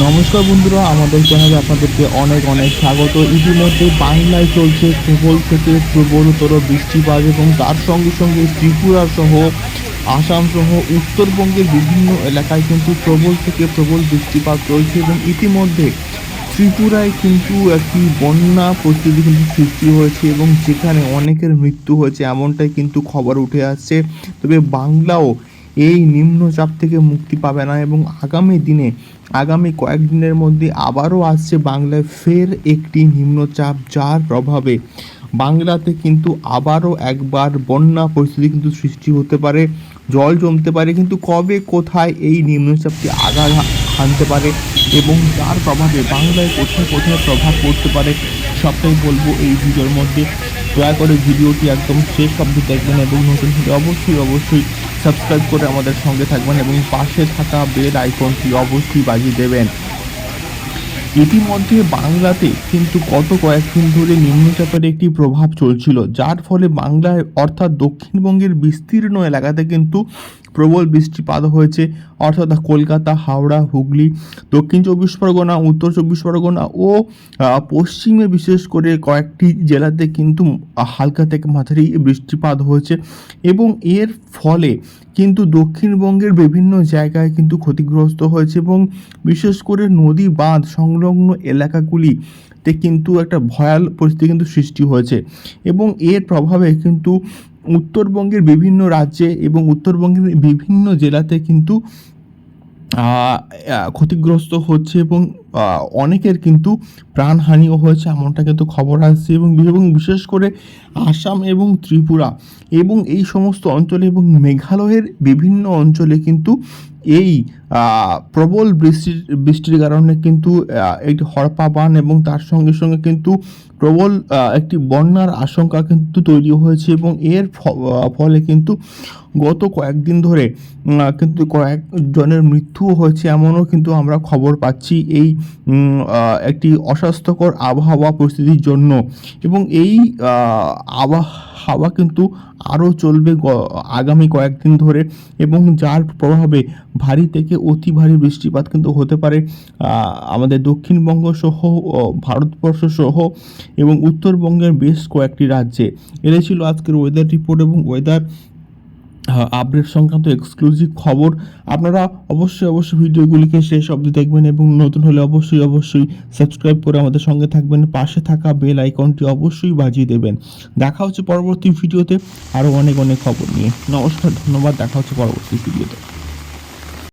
নমস্কার বন্ধুরা, আমাদের চ্যানেলে আপনাদেরকে অনেক অনেক স্বাগত। ইতিমধ্যে বাংলায় চলছে প্রবল থেকে প্রবলতর বৃষ্টিপাত এবং তার সঙ্গে সঙ্গে ত্রিপুরা সহ আসাম সহ উত্তরবঙ্গের বিভিন্ন এলাকায় কিন্তু প্রবল থেকে প্রবল বৃষ্টিপাত চলছে এবং ইতিমধ্যে ত্রিপুরায় কিন্তু একটি বন্যা পরিস্থিতি কিন্তু সৃষ্টি হয়েছে এবং যেখানে অনেকের মৃত্যু হয়েছে এমনটাই কিন্তু খবর উঠে আসছে। তবে বাংলাও এই নিম্নচাপ থেকে মুক্তি পাবে না এবং আগামী দিনে, আগামী কয়েকদিনের মধ্যে আবারও আসছে বাংলায় ফের একটি নিম্নচাপ যার প্রভাবে বাংলাতে কিন্তু আবারও একবার বন্যা পরিস্থিতি কিন্তু সৃষ্টি হতে পারে, জল জমতে পারে, কিন্তু কবে, কোথায় এই নিম্নচাপটি আঘাত হানতে পারে এবং যার প্রভাবে বাংলায় কোথায় কোথায় প্রভাব পড়তে পারে সবটাই বলব এই ভিডিওর মধ্যে। দয়া করে ভিডিওটি একদম শেষ অবধি দেখবেন এবং নতুন অবশ্যই অবশ্যই সাবস্ক্রাইব করে আমাদের সঙ্গে থাকবেন এবং পাশে থাকা বেল আইকনটি অবশ্যই বাজিয়ে দেবেন। ইতিমধ্যে বাংলাতে কিন্তু গত কয়েকদিন ধরে নিম্নচাপের একটি প্রভাব চলছিল, যার ফলে বাংলায় অর্থাৎ দক্ষিণবঙ্গের বিস্তীর্ণ এলাকাতে কিন্তু প্রবল বৃষ্টিপাত হয়েছে। অর্থাৎ কলকাতা, হাওড়া, হুগলি, দক্ষিণ চব্বিশ পরগনা, উত্তর চব্বিশ পরগনা ও পশ্চিমে বিশেষ করে কয়েকটি জেলাতে কিন্তু হালকা থেকে মাঝারি বৃষ্টিপাত হয়েছে এবং এর ফলে কিন্তু দক্ষিণবঙ্গের বিভিন্ন জায়গায় কিন্তু ক্ষতিগ্রস্ত হয়েছে এবং বিশেষ করে নদী বাঁধ সংলগ্ন এলাকাগুলিতে কিন্তু একটা ভয়াল পরিস্থিতি কিন্তু সৃষ্টি হয়েছে এবং এর প্রভাবে কিন্তু উত্তরবঙ্গের বিভিন্ন রাজ্যে এবং উত্তরবঙ্গের বিভিন্ন জেলাতে কিন্তু ক্ষতিগ্রস্ত হচ্ছে এবং অনেকের কিন্তু প্রাণহানিও হয়েছে এমনটা কিন্তু খবর আসছে এবং এবং বিশেষ করে আসাম এবং ত্রিপুরা এবং এই সমস্ত অঞ্চলে এবং মেঘালয়ের বিভিন্ন অঞ্চলে কিন্তু এই প্রবল বৃষ্টির বৃষ্টির কারণে কিন্তু একটি হরপা বান এবং তার সঙ্গে সঙ্গে কিন্তু প্রবল একটি বন্যার আশঙ্কা কিন্তু তৈরি হয়েছে এবং এর ফলে কিন্তু গত কয়েকদিন ধরে কিন্তু কয়েকজনের মৃত্যুও হয়েছে এমনও কিন্তু আমরা খবর পাচ্ছি এই একটি অস্বাস্থ্যকর আবহাওয়া পরিস্থিতির জন্য এবং এই আহ, আবহাওয়া কিন্তু আরও চলবে আগামী কয়েকদিন ধরে এবং যার প্রভাবে ভারী থেকে অতি ভারী বৃষ্টিপাত কিন্তু হতে পারে আমাদের দক্ষিণবঙ্গ সহ ভারতবর্ষ সহ এবং উত্তরবঙ্গের বেশ কয়েকটি রাজ্যে। এটাই ছিল আজকের ওয়েদার রিপোর্ট এবং ওয়েদার আপডেট সংক্রান্ত এক্সক্লুসিভ খবর। আপনারা অবশ্যই অবশ্যই ভিডিওগুলিকে শেষ অবধি দেখবেন এবং নতুন হলে অবশ্যই অবশ্যই সাবস্ক্রাইব করে আমাদের সঙ্গে থাকবেন। পাশে থাকা বেল আইকনটি অবশ্যই বাজিয়ে দেবেন। দেখা হচ্ছে পরবর্তী ভিডিওতে। আরও অনেক অনেক খবর নিয়ে। নমস্কার, ধন্যবাদ। দেখা হচ্ছে পরবর্তী ভিডিওতে।